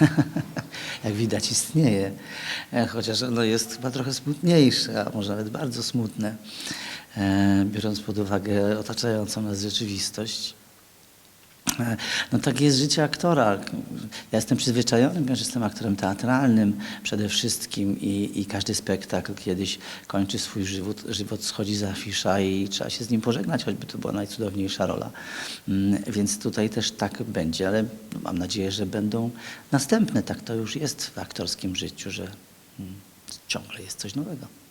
jak widać, istnieje. E, Chociaż ono jest chyba trochę smutniejsze, a może nawet bardzo smutne, e, biorąc pod uwagę otaczającą nas rzeczywistość. No takie jest życie aktora. Ja jestem przyzwyczajony, ponieważ jestem aktorem teatralnym przede wszystkim i, i każdy spektakl kiedyś kończy swój żywot, żywot schodzi za afisza i trzeba się z nim pożegnać, choćby to była najcudowniejsza rola. Mm, Więc tutaj też tak będzie, ale mam nadzieję, że będą następne. Tak to już jest w aktorskim życiu, że mm, ciągle jest coś nowego.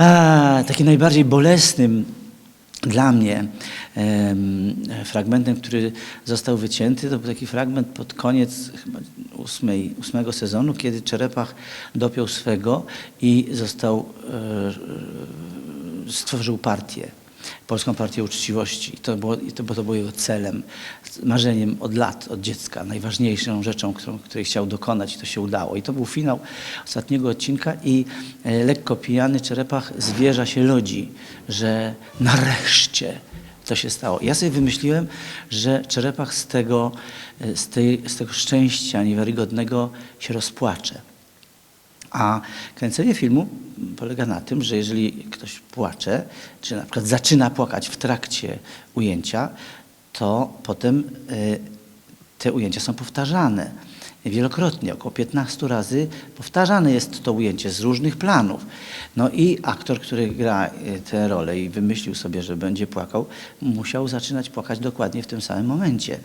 A, taki najbardziej bolesnym dla mnie em, fragmentem, który został wycięty, to był taki fragment pod koniec chyba ósmej, ósmego sezonu, kiedy Czerepach dopiął swego i został, e, stworzył partię. Polską Partię Uczciwości. I to było, to, bo to było jego celem, marzeniem od lat, od dziecka, najważniejszą rzeczą, którą, której chciał dokonać i to się udało. I to był finał ostatniego odcinka i e, lekko pijany Czerepach zwierza się lodzi, że nareszcie to się stało. Ja sobie wymyśliłem, że Czerepach z tego, e, z, tej, z tego szczęścia niewiarygodnego się rozpłacze. A kręcenie filmu polega na tym, że jeżeli ktoś płacze, czy na przykład zaczyna płakać w trakcie ujęcia, to potem y, te ujęcia są powtarzane wielokrotnie, około 15 razy powtarzane jest to ujęcie z różnych planów. No i aktor, który gra y, tę rolę i wymyślił sobie, że będzie płakał, musiał zaczynać płakać dokładnie w tym samym momencie.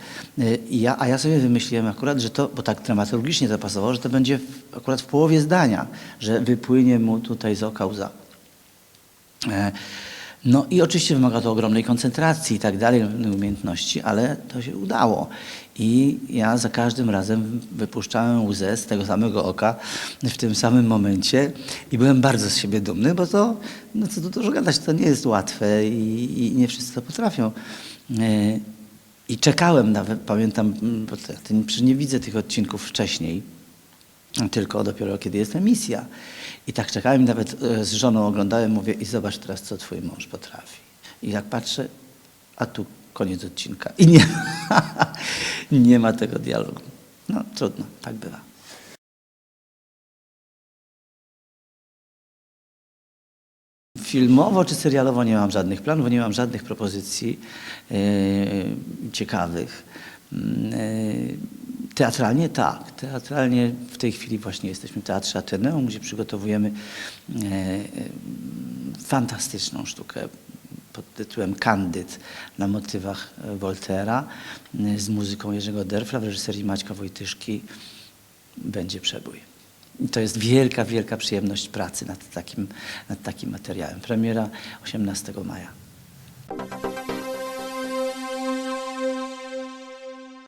I Ja, a ja sobie wymyśliłem akurat, że to, bo tak dramaturgicznie to pasowało, że to będzie akurat w połowie zdania, że wypłynie mu tutaj z oka łza. No i oczywiście wymaga to ogromnej koncentracji i tak dalej, umiejętności, ale to się udało. I ja za każdym razem wypuszczałem łzę z tego samego oka w tym samym momencie i byłem bardzo z siebie dumny, bo to, no co tu dużo gadać, to nie jest łatwe i, i nie wszyscy to potrafią. E, I czekałem nawet, pamiętam, bo przecież nie widzę tych odcinków wcześniej, tylko dopiero kiedy jest emisja. I tak czekałem, nawet e, z żoną oglądałem, mówię i zobacz teraz, co twój mąż potrafi. I jak patrzę, a tu koniec odcinka. I nie, nie ma tego dialogu. No trudno, tak bywa. Filmowo czy serialowo nie mam żadnych planów, nie mam żadnych propozycji e, ciekawych. E, Teatralnie tak. Teatralnie w tej chwili właśnie jesteśmy w Teatrze Ateneum, gdzie przygotowujemy e, e, fantastyczną sztukę pod tytułem Kandyd na motywach Woltera e, z muzyką Jerzego Derfla w reżyserii Maćka Wojtyszki. Będzie przebój. I to jest wielka, wielka przyjemność pracy nad takim, nad takim materiałem. Premiera 18 maja.